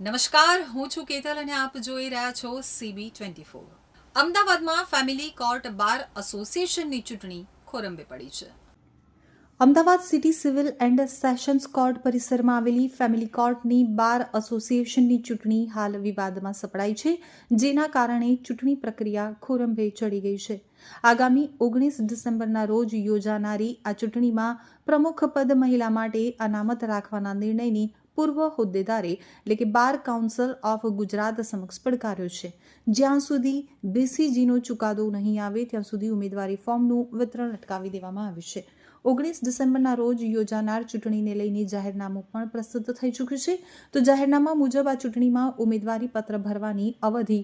નમસ્કાર, હું છું કેતલ અને આપ જોઈ રહ્યા છો સીબી ટ્વેન્ટી ફોર અમદાવાદમાં ફેમિલી કોર્ટ બાર એસોસિએશનની ચૂંટણી ખોરંબે પડી છે. Ahmedabad city civil and sessions court પરિસરમાં આવેલી ફેમિલી કોર્ટની બાર એસોસિએશનની ચૂંટણી હાલ વિવાદમાં સપડાઈ છે, જેના કારણે ચૂંટણી પ્રક્રિયા ખોરંભે ચડી ગઈ છે. આગામી ઓગણીસ ડિસેમ્બરના રોજ યોજાનારી આ ચૂંટણીમાં પ્રમુખ પદ મહિલા માટે અનામત રાખવાના નિર્ણયની પૂર્વ હોદ્દેદારે, એટલે કે બાર કાઉન્સિલ ઓફ ગુજરાત સમક્ષ પડકાર્યો છે. જ્યાં સુધી બીસીજીનો ચુકાદો નહીં આવે, ત્યાં સુધી ઉમેદવારી ફોર્મનું વિતરણ અટકાવી દેવામાં આવ્યું છે. ઓગણીસ ડિસેમ્બરના રોજ યોજાનાર ચૂંટણીને લઈને જાહેરનામું પણ પ્રસ્તુત થઈ ચૂક્યું છે. તો જાહેરનામા મુજબ આ ચૂંટણીમાં ઉમેદવારી પત્ર ભરવાની અવધિ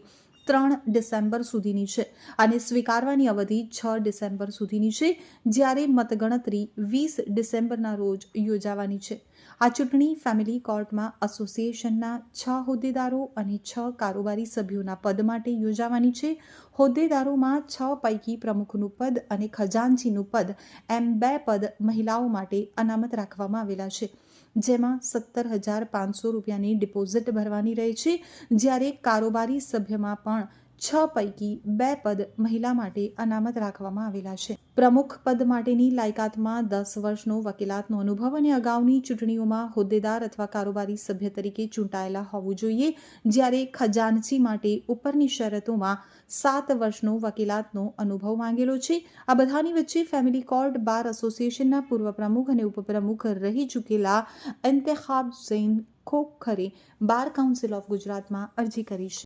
ત્રણ ડિસેમ્બર સુધીની છે અને સ્વીકારવાની અવધિ છ ડિસેમ્બર સુધીની છે, જ્યારે મતગણતરી વીસ ડિસેમ્બરના રોજ યોજાવાની છે. આ ચૂંટણી ફેમિલી કોર્ટમાં એસોસિએશનના છ હોદ્દેદારો અને છ કારોબારી સભ્યોના પદ માટે યોજાવાની છે. હોદ્દેદારોમાં છ પૈકી પ્રમુખનું પદ અને ખજાનચીનું પદ એમ બે પદ મહિલાઓ માટે અનામત રાખવામાં આવેલા છે. જેમાં સત્તર હજાર પાંચસો રૂપિયાની ડિપોઝિટ ભરવાની રહે છે, જ્યારે કારોબારી સભ્યમાં પણ છ પૈકી બે પદ મહિલા માટે અનામત રાખવામાં આવેલા છે. પ્રમુખ પદ માટેની લાયકાતમાં દસ વર્ષનો વકીલાતનો અનુભવ અને અગાઉની ચૂંટણીઓમાં હોદ્દેદાર અથવા કારોબારી સભ્ય તરીકે ચૂંટાયેલા હોવું જોઈએ. જ્યારે ખજાનચી માટે ઉપરની શરતોમાં સાત વર્ષનો વકીલાતનો અનુભવ માંગેલો છે. આ બધાની વચ્ચે ફેમિલી કોર્ટ, બાર એસોસિએશનના પૂર્વ પ્રમુખ અને ઉપપ્રમુખ રહી ચૂકેલા ઇન્તેખાબ ઝૈન ખોખરે બાર કાઉન્સિલ ઓફ ગુજરાતમાં અરજી કરી છે.